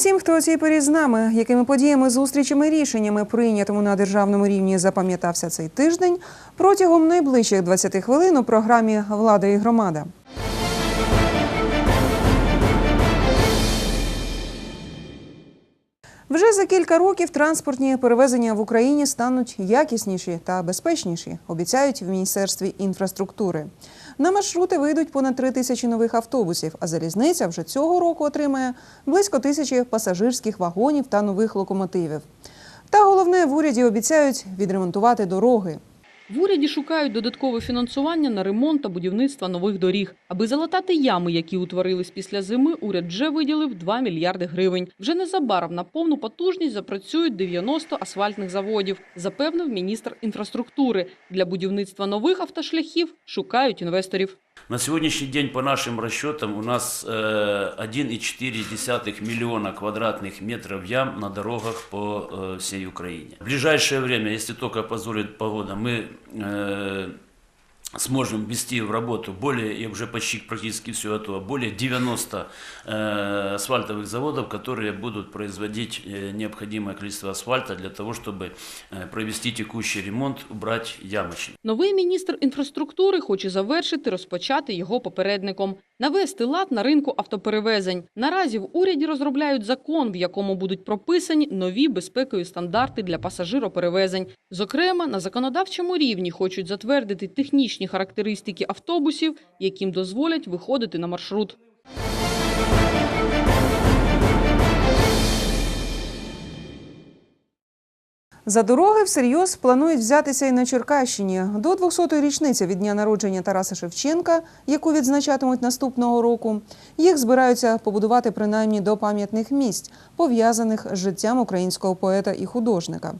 Усім, хто у цій порі з нами. Якими подіями, зустрічами, рішеннями, прийнятими на державному рівні, запам'ятався цей тиждень протягом найближчих 20 хвилин у програмі Влада і громада. Вже за кілька років транспортні перевезення в Україні стануть якісніші та безпечніші, обіцяють в міністерстві інфраструктури. На маршрути вийдуть понад три тисячі нових автобусів, а залізниця вже цього року отримає близько тисячі пасажирських вагонів та нових локомотивів. Та головне в уряді обіцяють відремонтувати дороги. В уряді шукають додаткове фінансування на ремонт та будівництво нових доріг. Аби залатати ями, які утворились після зими, уряд вже виділив 2 мільярди гривень. Вже незабаром на повну потужність запрацюють 90 асфальтних заводів, запевнив міністр інфраструктури. Для будівництва нових автошляхів шукають інвесторів. На сегодняшний день, по нашим расчетам, у нас э, 1,4 миллиона квадратных метров ям на дорогах по э, всей Украине. В ближайшее время, если только позволит погода, мы э, сможем ввести в работу более, и уже почти практически все готово, более 90 э, асфальтовых заводов, которые будут производить э, необходимое количество асфальта для того, чтобы э, провести текущий ремонт, убрать ямочки. Новий міністр інфраструктури хоче завершити розпочати його попередником навести лад на ринку автоперевезень. Наразі в уряді розробляють закон, в якому будуть прописані нові безпекові стандарти для пасажироперевезень. Зокрема, на законодавчому рівні хочуть затвердити технічні характеристики автобусів, яким дозволять виходити на маршрут. За дороги всерйоз планують взятися і на Черкащині. До 200-ї річниці від дня народження Тараса Шевченка, яку відзначатимуть наступного року, їх збираються побудувати принаймні до пам'ятних місць, пов'язаних з життям українського поета і художника.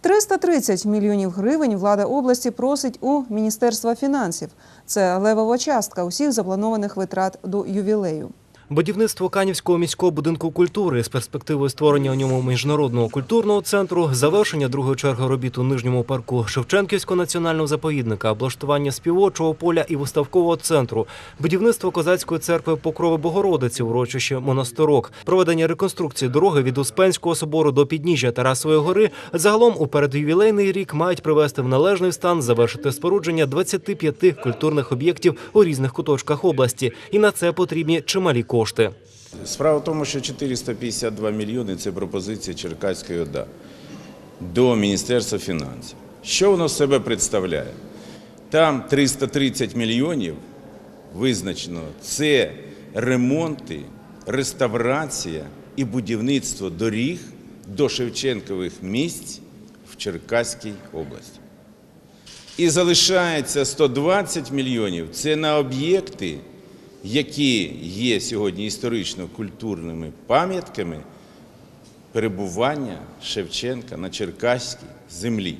330 мільйонів гривень влада області просить у Міністерства фінансів. Це левова частка усіх запланованих витрат до ювілею. Будівництво Канівського міського будинку культури з перспективою створення у ньому міжнародного культурного центру, завершення другої черги робіт у нижньому парку Шевченківського національного заповідника, облаштування співочого поля і виставкового центру, будівництво козацької церкви Покрови Богородиці, урочище Монастирок, проведення реконструкції дороги від Успенського собору до підніжжя Тарасової гори. Загалом у передювілейний рік мають привести в належний стан, завершити спорудження 25 культурних об'єктів у різних куточках області, і на це потрібні чималі кошти. Справа в тому, що 452 мільйони це пропозиція Черкаської ОДА до Міністерства фінансів. Що воно себе представляє? Там 330 мільйонів визначено це ремонти, реставрація і будівництво доріг до Шевченкових місць в Черкаській області. І залишається 120 мільйонів це на об'єкти, які є сьогодні історично-культурними пам'ятками перебування Шевченка на Черкаській землі.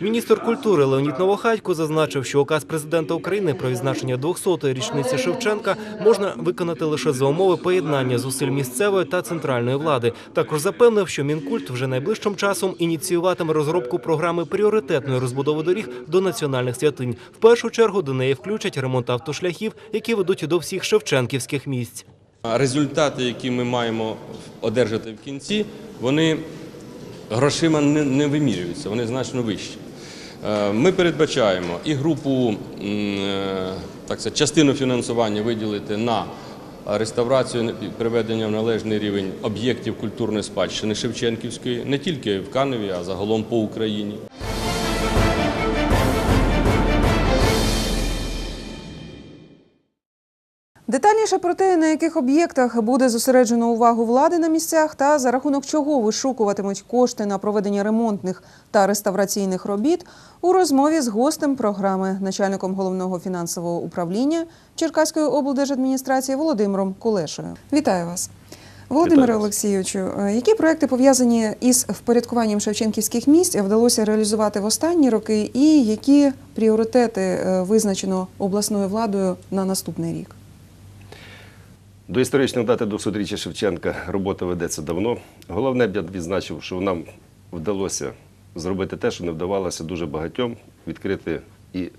Міністр культури Леонід Новохатько зазначив, що указ президента України про відзначення 200-ї річниці Шевченка можна виконати лише за умови поєднання зусиль місцевої та центральної влади. Також запевнив, що мінкульт вже найближчим часом ініціюватиме розробку програми пріоритетної розбудови доріг до національних святинь. В першу чергу до неї включать ремонт автошляхів, які ведуть до всіх шевченківських місць. Результати, які ми маємо одержати в кінці, вони грошима не, не вимірюються, вони значно вищі. Е, Ми передбачаємо і групу, е, так сказати, частину фінансування виділити на реставрацію приведення в належний рівень об'єктів культурної спадщини Шевченківської, не тільки в Каневі, а загалом по Україні. Детальніше про те, на яких об'єктах буде зосереджено увагу влади на місцях та за рахунок чого вишукуватимуть кошти на проведення ремонтних та реставраційних робіт у розмові з гостем програми, начальником головного фінансового управління Черкаської облдержадміністрації Володимиром Кулешою. Вітаю вас. Володимире Олексійовичу, е, які проекти пов'язані із впорядкуванням шевченківських місць вдалося реалізувати в останні роки, і які пріоритети е, визначено обласною владою на наступний рік? До історичної дати 200-річчя Шевченка робота ведеться давно. Головне, б я відзначив, що нам вдалося зробити те, що не вдавалося дуже багатьом відкрити і е,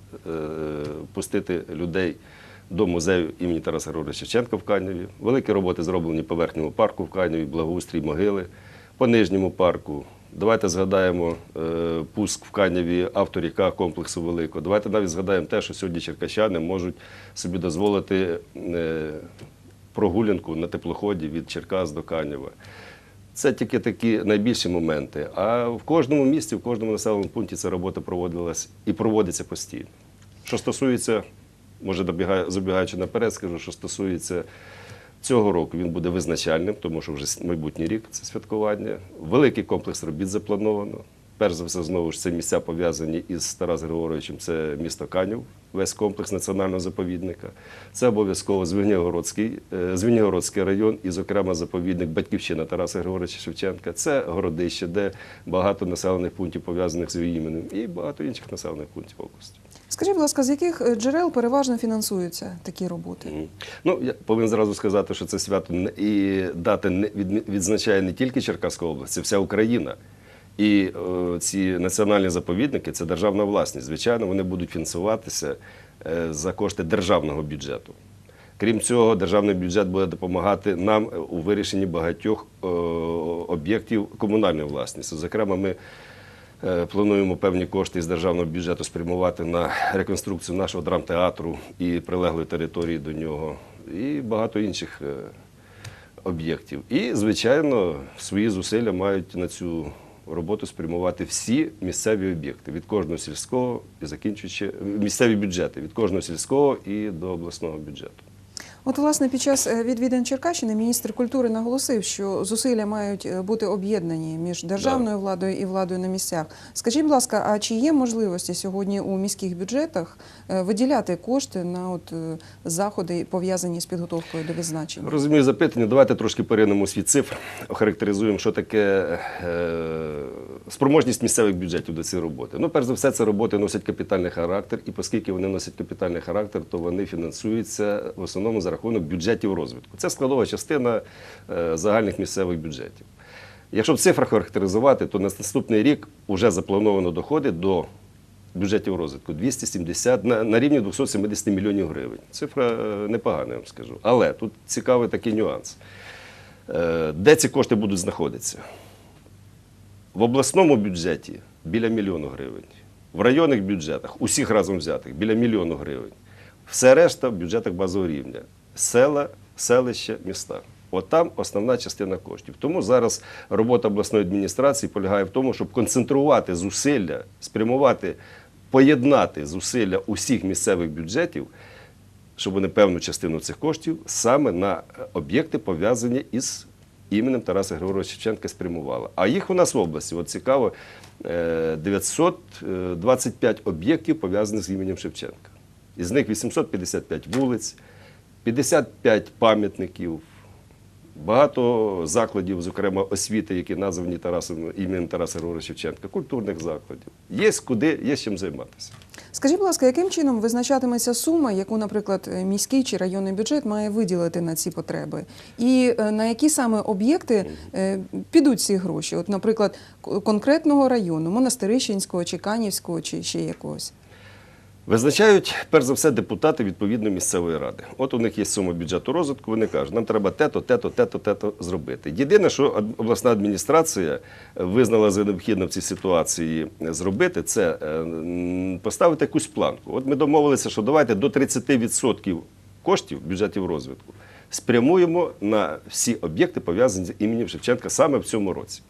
пустити людей до музею імені Тараса Григоровича Шевченка в Каневі. Великі роботи зроблені по верхньому парку в Каневі, благоустрій могили, по нижньому парку. Давайте згадаємо е, пуск в Каневі авторіка комплексу Великого. Давайте навіть згадаємо те, що сьогодні черкащани можуть собі дозволити е, прогулянку на теплоході від Черкас до Канєва. Це тільки такі найбільші моменти. А в кожному місті, в кожному населеному пункті ця робота проводилась і проводиться постійно. Що стосується, може, забігаючи наперед, скажу, що стосується цього року, він буде визначальним, тому що вже майбутній рік це святкування. Великий комплекс робіт заплановано. Перш за все, знову ж це місця пов'язані із Тарасом Григоровичем, це місто Канів, весь комплекс національного заповідника. Це обов'язково Звенігородський, е, Звенігородський район і, зокрема, заповідник Батьківщина Тараса Григоровича Шевченка. Це городище, де багато населених пунктів пов'язаних з його іменем, і багато інших населених пунктів області. Скажіть, будь ласка, з яких е, джерел переважно фінансуються такі роботи? Ну, я повинен зразу сказати, що це свято і відмі- відзначає не тільки Черкаська область, це вся Україна. І е, ці національні заповідники це державна власність. Звичайно, вони будуть фінансуватися е, за кошти державного бюджету. Крім цього, державний бюджет буде допомагати нам е, у вирішенні багатьох е, об'єктів комунальної власності. Зокрема, ми Е, Плануємо певні кошти з державного бюджету спрямувати на реконструкцію нашого драмтеатру і прилеглої території до нього, і багато інших е, об'єктів. І, звичайно, свої зусилля мають на цю роботу спрямувати всі місцеві об'єкти від кожного сільського і закінчуючи місцеві бюджети від кожного сільського і до обласного бюджету. От, власне, під час е, відвідин Черкащини міністр культури наголосив, що зусилля мають е, бути об'єднані між державною владою і владою на місцях. Скажіть, будь ласка, а чи є можливості сьогодні у міських бюджетах е, виділяти кошти на от заходи, пов'язані з підготовкою до відзначення? Розумію запитання. Давайте трошки перейдемо свій цифр, охарактеризуємо, що таке спроможність місцевих бюджетів до цієї роботи. Ну, перш за все, це роботи носять капітальний характер, і оскільки вони носять капітальний характер, то вони фінансуються в основному за рахунок бюджетів розвитку. Це складова частина е, загальних місцевих бюджетів. Якщо в цифрах характеризувати, то на наступний рік вже заплановано доходи до бюджетів розвитку 270 на, на рівні 270 мільйонів гривень. Цифра е, непогана, я вам скажу. Але тут цікавий такий нюанс. Е, Де ці кошти будуть знаходитися? В обласному бюджеті біля мільйону гривень, в районних бюджетах, усіх разом взятих, біля мільйону гривень. Все решта в бюджетах базового рівня. Села, селища, міста. От там основна частина коштів. Тому зараз робота обласної адміністрації полягає в тому, щоб концентрувати зусилля, спрямувати, поєднати зусилля усіх місцевих бюджетів, щоб вони певну частину цих коштів саме на об'єкти пов'язані із іменем Тараса Григоровича Шевченка спрямували. А їх у нас в області, от цікаво, е, 925 об'єктів пов'язаних з іменем Шевченка. Із них 855 вулиць, 55 пам'ятників, багато закладів, зокрема освіти, які названі Тарасом, іменем Тараса Григоровича Шевченка, культурних закладів. Є куди, є чим займатися. Скажіть, будь ласка, яким чином визначатиметься сума, яку, наприклад, міський чи районний бюджет має виділити на ці потреби? І е, на які саме об'єкти е, підуть ці гроші? От, наприклад, конкретного району, Монастирищенського, чи Канівського, чи ще якогось? Визначають, перш за все, депутати відповідної місцевої ради. От у них є сума бюджету розвитку, вони кажуть, нам треба те-то, те-то, те-то, те-то зробити. Єдине, що обласна адміністрація визнала за необхідне в цій ситуації зробити, це е, поставити якусь планку. От ми домовилися, що давайте до 30% коштів бюджетів розвитку спрямуємо на всі об'єкти, пов'язані з іменем Шевченка саме в цьому році.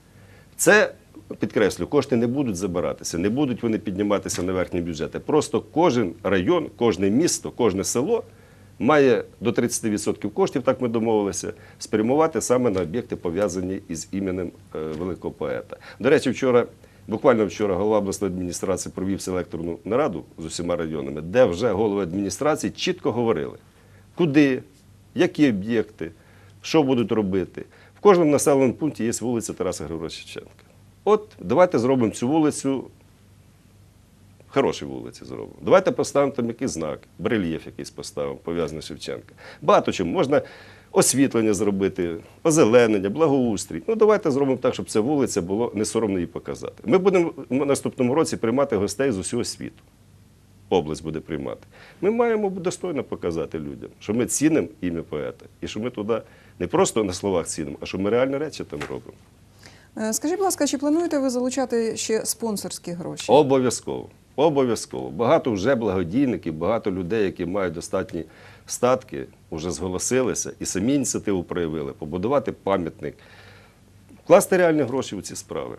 Це підкреслю, кошти не будуть забиратися, не будуть вони підніматися на верхні бюджети. Просто кожен район, кожне місто, кожне село має до 30% коштів, так ми домовилися, спрямувати саме на об'єкти, пов'язані із іменем е, великого поета. До речі, вчора. Буквально вчора голова обласної адміністрації провів селекторну нараду з усіма районами, де вже голови адміністрації чітко говорили, куди, які об'єкти, що будуть робити. В кожному населеному пункті є вулиця Тараса Григоровича Шевченка. От давайте зробимо цю вулицю, хороші вулиці зробимо. Давайте поставимо там якийсь знак, брельєф якийсь поставимо, пов'язаний Шевченка. Багато чим можна освітлення зробити, озеленення, благоустрій. Ну давайте зробимо так, щоб ця вулиця було не соромно її показати. Ми будемо в наступному році приймати гостей з усього світу. область буде приймати. Ми маємо достойно показати людям, що ми цінимо ім'я поета, і що ми туди не просто на словах цінимо, а що ми реальні речі там робимо. Е, Скажіть, будь ласка, чи плануєте ви залучати ще спонсорські гроші? Обов'язково. Обов'язково. Багато вже благодійників, багато людей, які мають достатні статки, вже зголосилися і самі ініціативу проявили побудувати пам'ятник, вкласти реальні гроші в ці справи.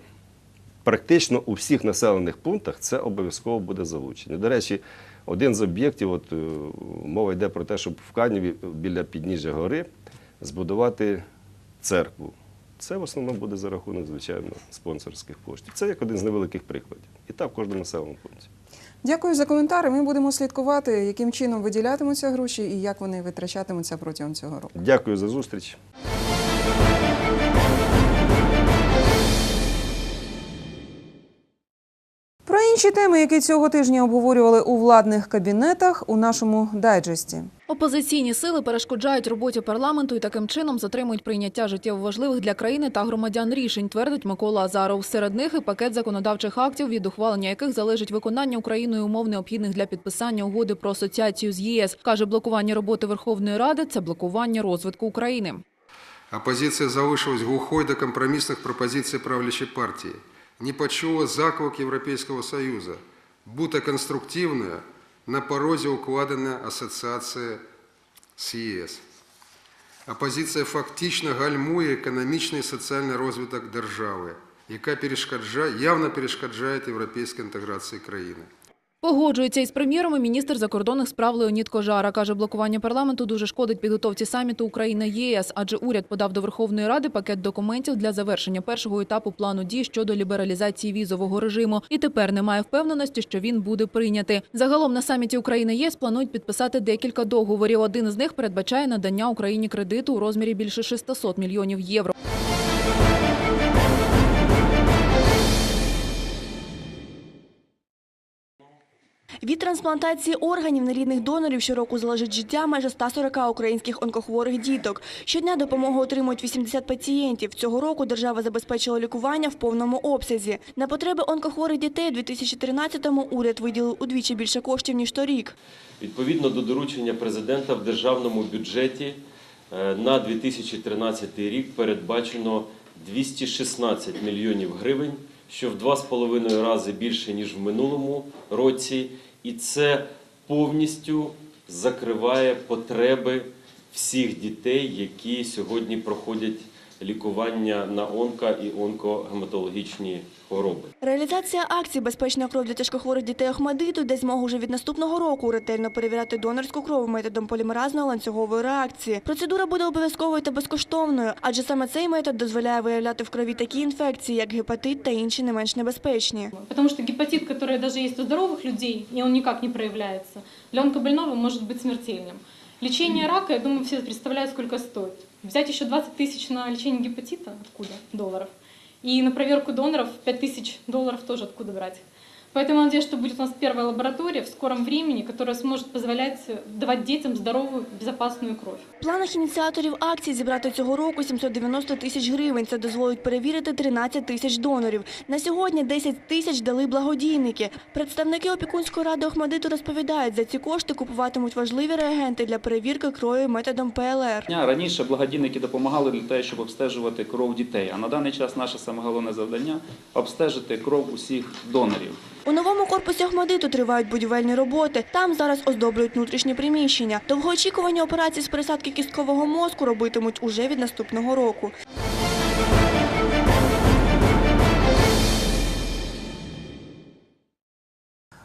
Практично у всіх населених пунктах це обов'язково буде залучення. До речі, один з об'єктів, от, е, мова йде про те, щоб в Каніві біля підніжжя гори збудувати церкву. Це в основному буде за рахунок, звичайно, спонсорських коштів. Це як один з невеликих прикладів. І так в кожному населеному пункті. Дякую за коментари. Ми будемо слідкувати, яким чином виділятимуться гроші і як вони витрачатимуться протягом цього року. Дякую за зустріч. Про інші теми, які цього тижня обговорювали у владних кабінетах, у нашому дайджесті. Опозиційні сили перешкоджають роботі парламенту і таким чином затримують прийняття життєво важливих для країни та громадян рішень, твердить Микола Азаров. Серед них і пакет законодавчих актів, від ухвалення яких залежить виконання Україною умов необхідних для підписання угоди про асоціацію з ЄС. Каже, блокування роботи Верховної Ради це блокування розвитку України. Оппозиция залишилась глухой до компромиссных пропозиций правящей партии, не почула заклик Европейского Союза, будто конструктивная, на порозе укладена ассоциация с ЄС. Опозиція фактично гальмує економічний і соціальний розвиток держави, яка перешкоджає, явно перешкоджає європейській інтеграції країни. Погоджується із прем'єром і міністр закордонних справ Леонід Кожара. Каже, блокування парламенту дуже шкодить підготовці саміту Україна-ЄС, адже уряд подав до Верховної Ради пакет документів для завершення першого етапу плану дій щодо лібералізації візового режиму. І тепер немає впевненості, що він буде прийнятий. Загалом на саміті Україна-ЄС планують підписати декілька договорів. Один з них передбачає надання Україні кредиту у розмірі більше 600 мільйонів євро. Від трансплантації органів нерідних донорів щороку залежить життя майже 140 українських онкохворих діток. Щодня допомогу отримують 80 пацієнтів. Цього року держава забезпечила лікування в повному обсязі. На потреби онкохворих дітей у 2013-му уряд виділив удвічі більше коштів, ніж торік. Відповідно до доручення президента в державному бюджеті е, на 2013 рік передбачено 216 мільйонів гривень, що в 2,5 рази більше, ніж в минулому році. І це повністю закриває потреби всіх дітей, які сьогодні проходять лікування на онко і онкогематологічні хвороби. Реалізація акції «Безпечна кров для тяжкохворих дітей Охмадиту» дасть змогу вже від наступного року ретельно перевіряти донорську кров методом полімеразної ланцюгової реакції. Процедура буде обов'язковою та безкоштовною, адже саме цей метод дозволяє виявляти в крові такі інфекції, як гепатит та інші не менш небезпечні. Потому что гепатит, который даже есть у здоровых людей, и он никак не проявляется, для онкобольного может быть смертельным. Лечение рака, я думаю, все представляют, сколько стоит. Взять еще 20 тысяч на лечение гепатита, откуда? Долларов. И на проверку доноров 5 тысяч долларов тоже откуда брать. Поэтому я надеюсь, что будет у нас первая лаборатория в скором времени, которая сможет позволять давать детям здоровую, безопасную кровь. В планах ініціаторів акції зібрати цього року 790 тисяч гривень. Це дозволить перевірити 13 тисяч донорів. На сьогодні 10 тисяч дали благодійники. Представники опікунської ради Охмадиту розповідають, за ці кошти купуватимуть важливі реагенти для перевірки крові методом ПЛР. Раніше благодійники допомагали для того, щоб обстежувати кров дітей. А на даний час наше саме головне завдання обстежити кров усіх донорів. У новому корпусі Охмадиту тривають будівельні роботи. Там зараз оздоблюють внутрішні приміщення. Довгоочікувані операції з пересадки кісткового мозку робитимуть уже від наступного року.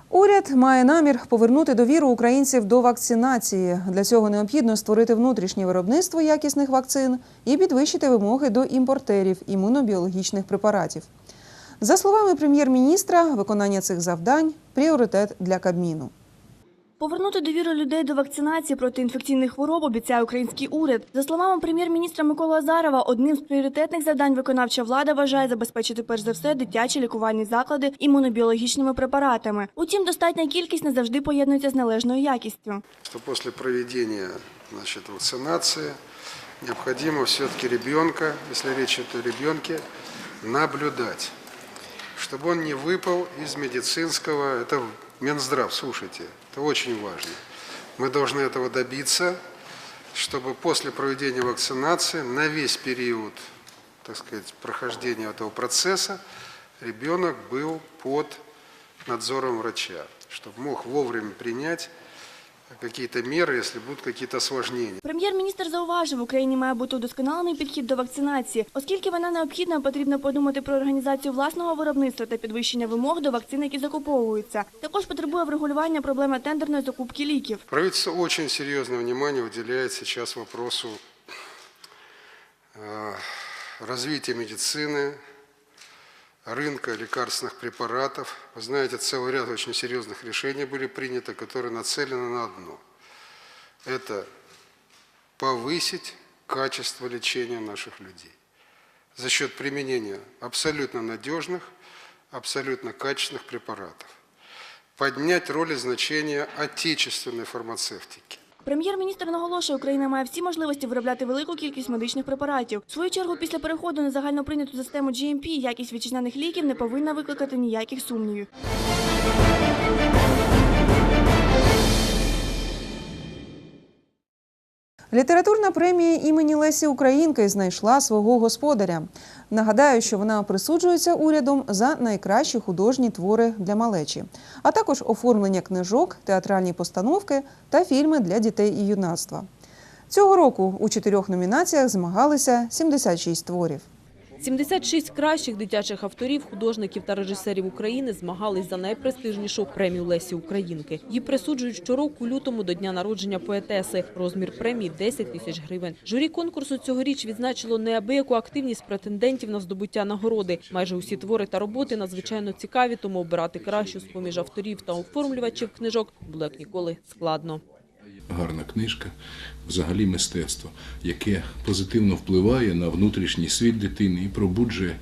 Уряд має намір повернути довіру українців до вакцинації. Для цього необхідно створити внутрішнє виробництво якісних вакцин і підвищити вимоги до імпортерів імунобіологічних препаратів. За словами прем'єр-міністра, виконання цих завдань пріоритет для Кабміну. Повернути довіру людей до вакцинації проти інфекційних хвороб обіцяє український уряд. За словами прем'єр-міністра Миколи Азарова, одним з пріоритетних завдань виконавча влада вважає забезпечити перш за все дитячі лікувальні заклади імунобіологічними препаратами. Утім, достатня кількість не завжди поєднується з належною якістю. Что после проведения значит, вакцинации необходимо все-таки ребенка, если речь идет о ребенке, наблюдать, чтобы он не выпал из медицинского, это Минздрав, слушайте, это очень важно. Мы должны этого добиться, чтобы после проведения вакцинации на весь период, так сказать, прохождения этого процесса ребенок был под надзором врача, чтобы мог вовремя принять какие-то меры, если будут какие-то осложнения. Прем'єр-міністр зауважив, в Україні має бути удосконалений підхід до вакцинації. Оскільки вона необхідна, потрібно подумати про організацію власного виробництва та підвищення вимог до вакцин, які закуповуються. Також потребує врегулювання проблеми тендерної закупки ліків. Правительство очень серьезное внимание уделяет сейчас вопросу э, развития медицины, Рынка лекарственных препаратов. Вы знаете, целый ряд очень серьезных решений были приняты, которые нацелены на одно. Это повысить качество лечения наших людей за счет применения абсолютно надежных, абсолютно качественных препаратов. Поднять роль и значение отечественной фармацевтики. Прем'єр-міністр наголошує, Україна має всі можливості виробляти велику кількість медичних препаратів. В свою чергу, після переходу на загальноприйняту систему GMP, якість вітчизняних ліків не повинна викликати ніяких сумнівів. Літературна премія імені Лесі Українки знайшла свого господаря. Нагадаю, що вона присуджується урядом за найкращі художні твори для малечі, а також оформлення книжок, театральні постановки та фільми для дітей і юнацтва. Цього року у чотирьох номінаціях змагалися 76 творів. 76 кращих дитячих авторів, художників та режисерів України змагались за найпрестижнішу премію Лесі Українки. Її присуджують щороку лютому до дня народження поетеси. Розмір премії 10 тисяч гривень. Журі конкурсу цьогоріч відзначило неабияку активність претендентів на здобуття нагороди. Майже усі твори та роботи надзвичайно цікаві, тому обирати кращу з поміж авторів та оформлювачів книжок було як ніколи складно. Гарна книжка, взагалі мистецтво, яке позитивно впливає на внутрішній світ дитини і пробуджує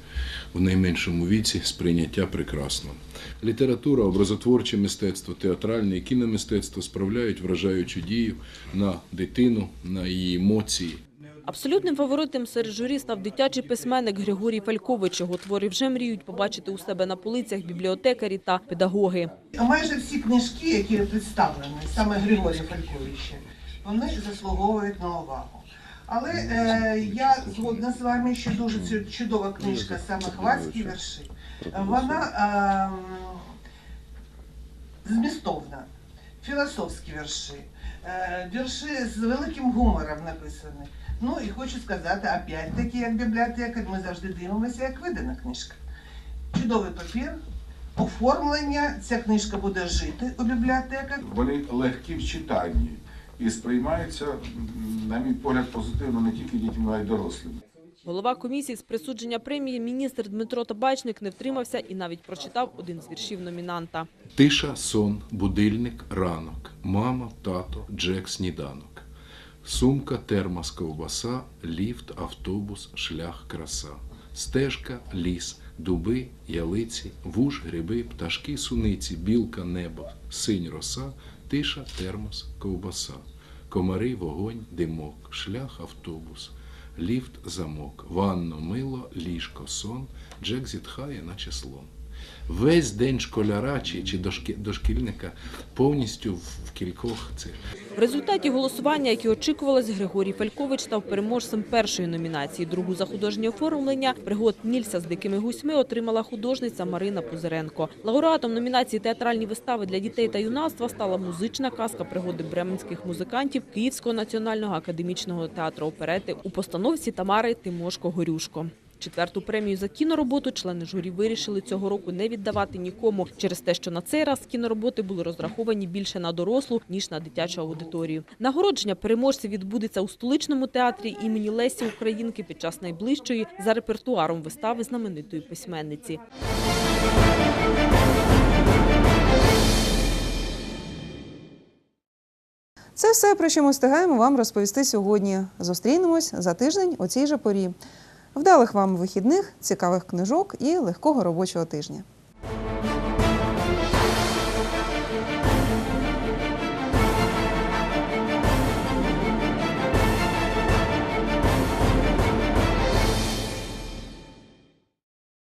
в найменшому віці сприйняття прекрасного. Література, образотворче мистецтво, театральне і кіномистецтво справляють вражаючу дію на дитину, на її емоції. Абсолютним фаворитом серед журі став дитячий письменник Григорій Фалькович. Його твори вже мріють побачити у себе на полицях бібліотекарі та педагоги. Майже всі книжки, які представлені, саме Григорія Фальковича, вони заслуговують на увагу. Але е, я згодна з вами, що дуже чудова книжка саме хвацькі вірші. Вона е, змістовна, філософські вірші, е, вірші з великим гумором написані. Ну і хочу сказати, опять-таки, як бібліотекар, ми завжди дивимося, як видана книжка. Чудовий папір, оформлення. Ця книжка буде жити у бібліотеках. Вони легкі в читанні і сприймаються, на мій погляд, позитивно не тільки дітьми, а й дорослими. Голова комісії з присудження премії міністр Дмитро Табачник не втримався і навіть прочитав один з віршів номінанта. Тиша, сон, будильник, ранок, мама, тато, Джек, сніданок. Сумка, термос, ковбаса, ліфт, автобус, шлях, краса. Стежка, ліс, дуби, ялиці, вуж, гриби, пташки, суниці, білка, небо, синь роса, тиша, термос, ковбаса. Комари, вогонь, димок, шлях, автобус. Ліфт, замок, ванно, мило, ліжко, сон, Джек зітхає, наче слон. Весь день школяра чи, чи дошкільника повністю в, кількох цих. В результаті голосування, як і очікувалось, Григорій Фалькович став переможцем першої номінації. Другу за художнє оформлення пригод Нільса з дикими гусьми отримала художниця Марина Пузиренко. Лауреатом номінації театральні вистави для дітей та юнацтва стала музична казка пригоди бременських музикантів Київського національного академічного театру оперети у постановці Тамари Тимошко-Горюшко. Четверту премію за кінороботу члени журі вирішили цього року не віддавати нікому через те, що на цей раз кінороботи були розраховані більше на дорослу ніж на дитячу аудиторію. Нагородження переможців відбудеться у столичному театрі імені Лесі Українки під час найближчої за репертуаром вистави знаменитої письменниці. Це все, про що ми встигаємо вам розповісти сьогодні. Зустрінемось за тиждень у цій же порі. Вдалих вам вихідних, цікавих книжок і легкого робочого тижня.